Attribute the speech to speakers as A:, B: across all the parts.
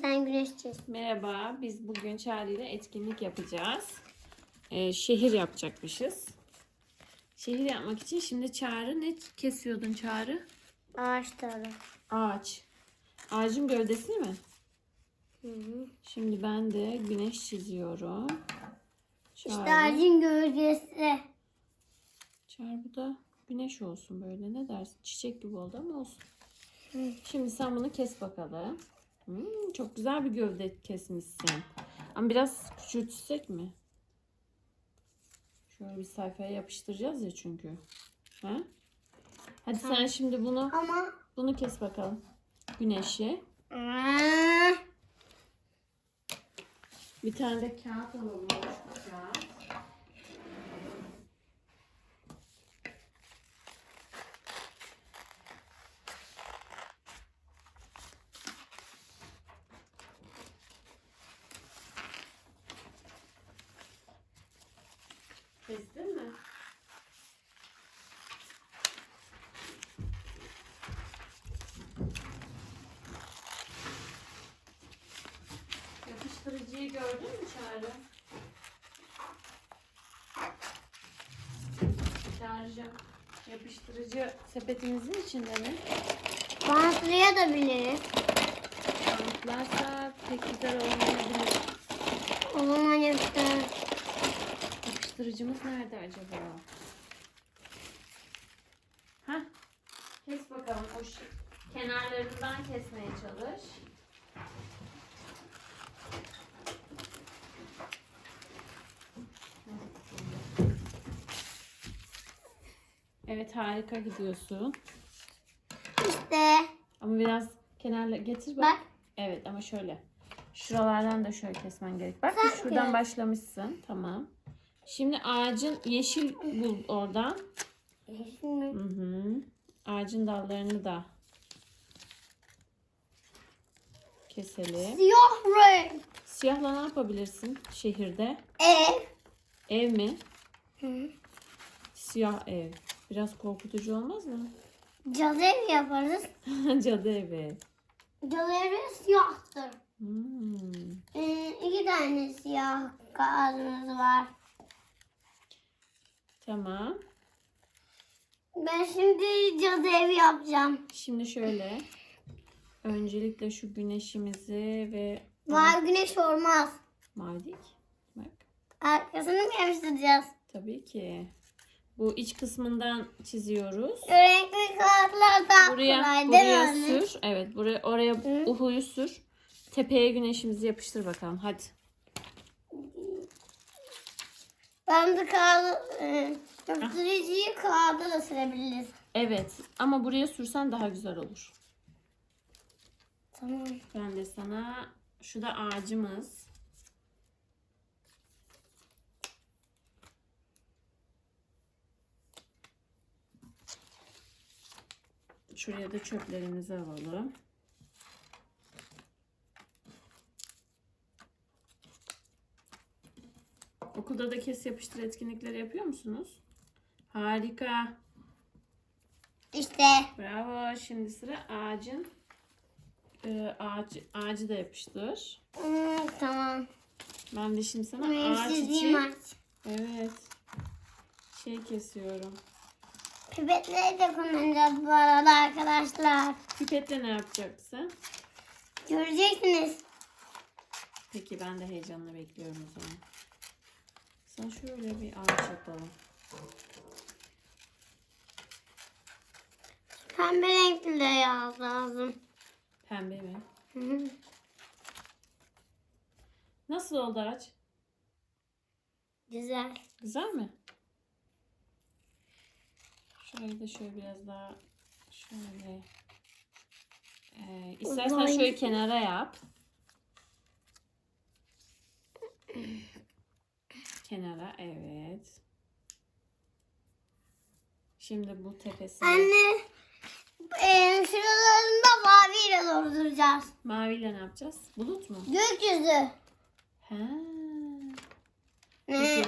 A: Sen güneş çiz.
B: Merhaba, biz bugün Charlie ile etkinlik yapacağız. Ee, şehir yapacakmışız. Şehir yapmak için şimdi Çağrı ne kesiyordun Çağrı?
A: Ağaçları.
B: Ağaç. Ağacın gövdesini mi?
A: Hı hı.
B: Şimdi ben de güneş çiziyorum.
A: İşte
B: Çağrı,
A: ağacın gölgesi.
B: Çağrı bu da güneş olsun böyle. Ne dersin? Çiçek gibi oldu ama olsun.
A: Hı.
B: Şimdi sen bunu kes bakalım. Hmm, çok güzel bir gövde kesmişsin. Ama biraz küçültsek mi? Şöyle bir sayfaya yapıştıracağız ya çünkü. Ha? Hadi sen şimdi bunu
A: Ama
B: bunu kes bakalım. Güneşi.
A: Aa,
B: Bir tane de kağıt alalım. boş Kestin mi? Yapıştırıcıyı gördün mü Çağrı? Çağrı'cığım yapıştırıcı sepetimizin içinde mi?
A: bantlayabiliriz.
B: Bantlarsa pek güzel olmayabilir.
A: O zaman yapıştır.
B: Yapıştırıcımız nerede acaba? Hah. Kes bakalım o kenarlarından kesmeye çalış. Evet harika gidiyorsun.
A: İşte
B: Ama biraz kenarla getir bak.
A: bak.
B: Evet ama şöyle. Şuralardan da şöyle kesmen gerek. Bak
A: Sanki.
B: şuradan başlamışsın. Tamam. Şimdi ağacın yeşil bul oradan.
A: Şimdi
B: Hı hı. Ağacın dallarını da keselim.
A: siyah renk.
B: Siyahla ne yapabilirsin şehirde?
A: Ev.
B: Ev mi?
A: Hı.
B: Siyah ev. Biraz korkutucu olmaz mı?
A: Cadı evi yaparız.
B: Cadı evi.
A: Cadı evi siyahtır.
B: Hmm.
A: Ee, iki tane siyah kağıdımız var.
B: Tamam.
A: Ben şimdi cadı evi yapacağım.
B: Şimdi şöyle. Öncelikle şu güneşimizi ve
A: Mavi güneş olmaz.
B: Mavidik. Bak.
A: Arkasını mı yapıştıracağız?
B: Tabii ki. Bu iç kısmından çiziyoruz.
A: Renkli kağıtlar daha
B: Buraya
A: kolay değil
B: buraya
A: anne?
B: sür. Evet, buraya oraya uhuyu sür. Tepeye güneşimizi yapıştır bakalım. Hadi.
A: Ben de kağıdı, e, yapıştırıcıyı kağıda da sürebiliriz.
B: Evet, ama buraya sürsen daha güzel olur.
A: Tamam.
B: Ben de sana şu da ağacımız. Şuraya da çöplerimizi alalım. Okulda da kes yapıştır etkinlikleri yapıyor musunuz? Harika.
A: İşte
B: Bravo. Şimdi sıra ağacın e, ağaç, ağacı da yapıştır.
A: hmm, tamam.
B: Ben de şimdi sana
A: Benim
B: ağaç için
A: ağaç.
B: evet şey kesiyorum.
A: Pipetleri de kullanacağız bu arada arkadaşlar.
B: Pipetle ne yapacaksın?
A: Göreceksiniz.
B: Peki ben de heyecanla bekliyorum o zaman. Sana şöyle bir ağaç yapalım.
A: Pembe renkli de yaz lazım.
B: Pembe mi?
A: Hı hı.
B: Nasıl oldu ağaç?
A: Güzel.
B: Güzel mi? Şöyle de şöyle biraz daha şöyle. Ee, istersen şöyle kenara yap. Kenara evet. Şimdi bu tepesini
A: Anne e, şuralarını da maviyle dolduracağız.
B: maviyle ne yapacağız? Bulut mu?
A: Gökyüzü.
B: Ha.
A: Ne?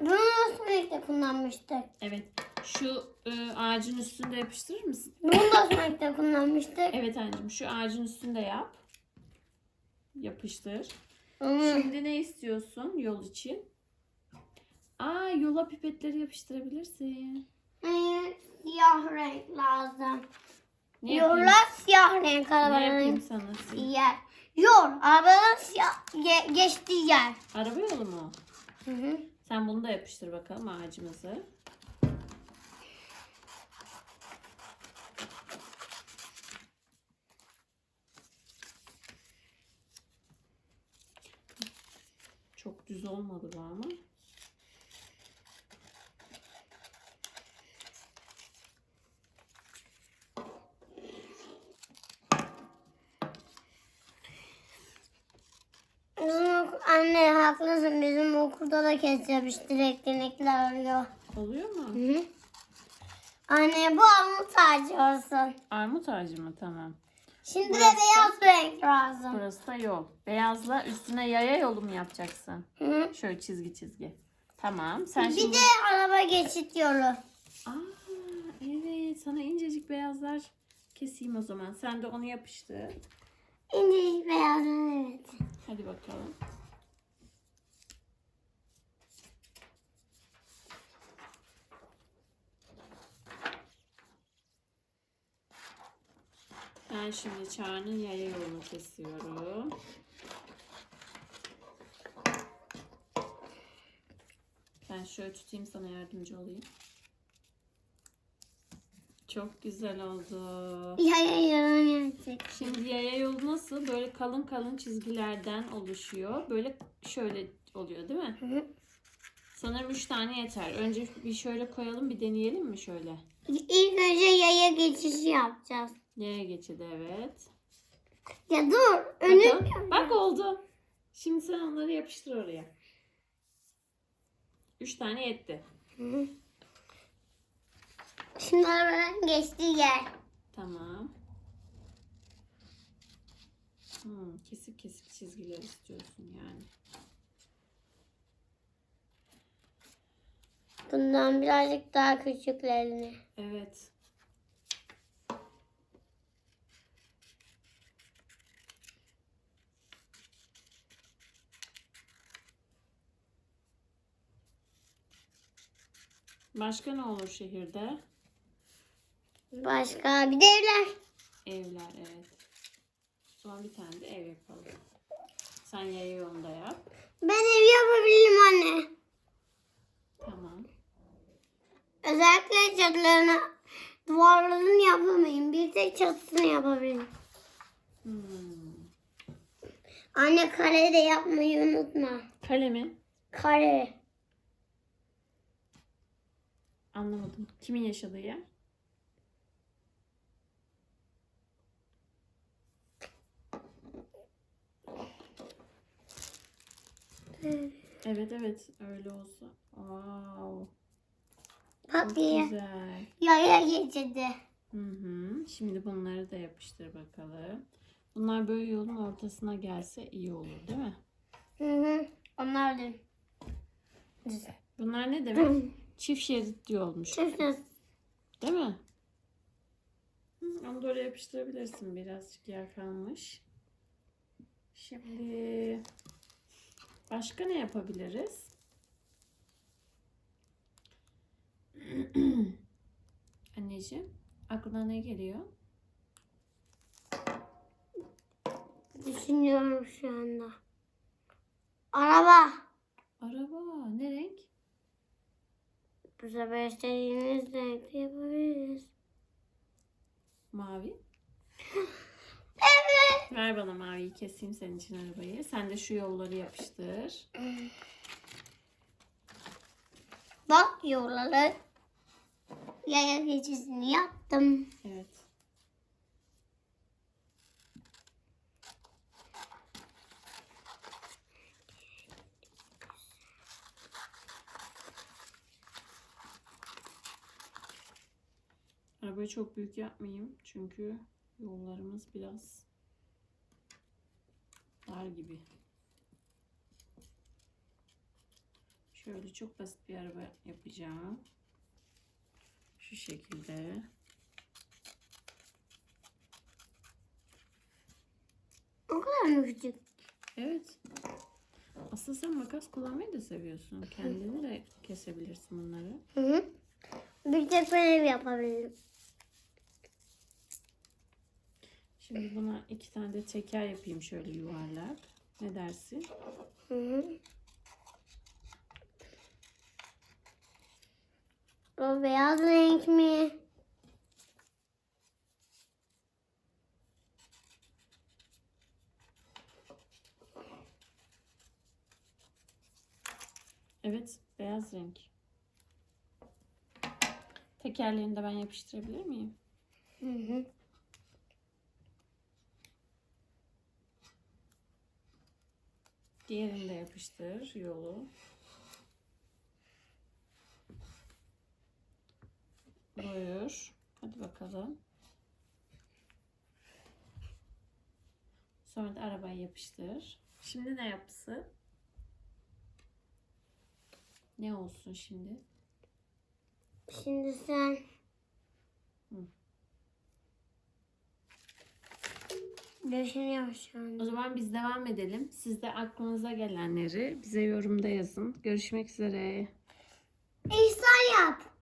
A: Bunu renkte kullanmıştık?
B: Evet. Şu e, ağacın üstünde yapıştırır mısın?
A: Bunu da renkte kullanmıştık.
B: Evet anneciğim şu ağacın üstünde yap. yapıştır.
A: Hı.
B: Şimdi ne istiyorsun yol için? Aa yola pipetleri yapıştırabilirsin.
A: Hayır, siyah renk lazım.
B: Ne yapayım?
A: Yola siyah renk
B: Ne yapayım
A: arabanın
B: sana?
A: yer. Yol, arabanın siyah ge- geçtiği yer.
B: Araba yolu mu?
A: Hı hı.
B: Sen bunu da yapıştır bakalım ağacımızı. Çok düz olmadı bu ama.
A: Bizim ok- anne haklısın. Bizim okulda da keseceğiz. Direkt denekler arıyor.
B: Oluyor mu?
A: Hı. Anne bu armut ağacı olsun.
B: Armut ağacı mı? Tamam.
A: Şimdi de
B: Burası-
A: beyaz renk lazım.
B: Burası da yol. Beyazla üstüne yaya yolu mu yapacaksın?
A: Hı.
B: Şöyle çizgi çizgi. Tamam. Sen
A: Bir
B: şimdi...
A: de araba geçit yolu.
B: Aa, evet. Sana incecik beyazlar keseyim o zaman. Sen de onu yapıştır.
A: İncecik beyaz evet.
B: Hadi bakalım. Ben şimdi Çağrı'nın yaya yolunu kesiyorum. Ben şöyle tutayım sana yardımcı olayım. Çok güzel oldu.
A: Yaya yolu yapacak.
B: Şimdi yaya yolu nasıl? Böyle kalın kalın çizgilerden oluşuyor. Böyle şöyle oluyor değil mi?
A: Hı hı.
B: Sanırım 3 tane yeter. Önce bir şöyle koyalım bir deneyelim mi şöyle?
A: İlk önce yaya geçişi yapacağız.
B: Yaya geçidi evet.
A: Ya dur. Önü
B: Bakalım. Bak oldu. Şimdi sen onları yapıştır oraya. 3 tane yetti.
A: Şimdi arabanın geçtiği yer.
B: Tamam. Hmm, kesik kesik çizgiler istiyorsun yani.
A: Bundan birazcık daha küçüklerini.
B: Evet. Başka ne olur şehirde?
A: Başka bir de evler.
B: Evler evet. Son bir tane de ev yapalım. Sen yaya yolunda yap.
A: Ben ev yapabilirim anne.
B: Tamam.
A: Özellikle çatılarını, duvarlarını yapamayayım. Bir tek çatısını yapabilirim.
B: Hmm.
A: Anne kare de yapmayı unutma.
B: Kalemi
A: Kare.
B: Anlamadım. Kimin yaşadığı yer? Evet evet öyle olsa. Wow. Çok güzel.
A: Yaya geçidi.
B: Hı hı. Şimdi bunları da yapıştır bakalım. Bunlar böyle yolun ortasına gelse iyi olur değil mi?
A: Hı hı. Onlar da.
B: Bunlar ne demek? Çift şeritli olmuş.
A: Çiftler.
B: Değil mi? Hı, Onu da oraya yapıştırabilirsin. Birazcık yer kalmış. Şimdi başka ne yapabiliriz? Anneciğim aklına ne geliyor?
A: Düşünüyorum şu anda. Araba.
B: Araba ne renk?
A: Bu sefer istediğiniz renkte yapabiliriz.
B: Mavi.
A: Evet.
B: Ver bana maviyi keseyim senin için arabayı. Sen de şu yolları yapıştır.
A: Bak yolları. Yaya geçişini yaptım.
B: Evet. Arabayı çok büyük yapmayayım çünkü yollarımız biraz dar gibi. Şöyle çok basit bir araba yapacağım. Şu şekilde.
A: O kadar mı küçük?
B: Evet. Aslında sen makas kullanmayı da seviyorsun. Kendini de kesebilirsin bunları.
A: Hı hı. Bir tek ben ev yapabilirim.
B: Şimdi buna iki tane de teker yapayım şöyle yuvarlak. Ne dersin?
A: Hı hı. O beyaz renk mi?
B: Evet, beyaz renk. Tekerlerini de ben yapıştırabilir miyim?
A: Hı hı.
B: Diğerini de yapıştır yolu. Buyur. Hadi bakalım. Sonra da arabayı yapıştır. Şimdi ne yapsın? Ne olsun şimdi?
A: Şimdi sen
B: Hı.
A: Düşünüyorum şu an.
B: O zaman biz devam edelim. Siz de aklınıza gelenleri bize yorumda yazın. Görüşmek üzere.
A: İhsan yap.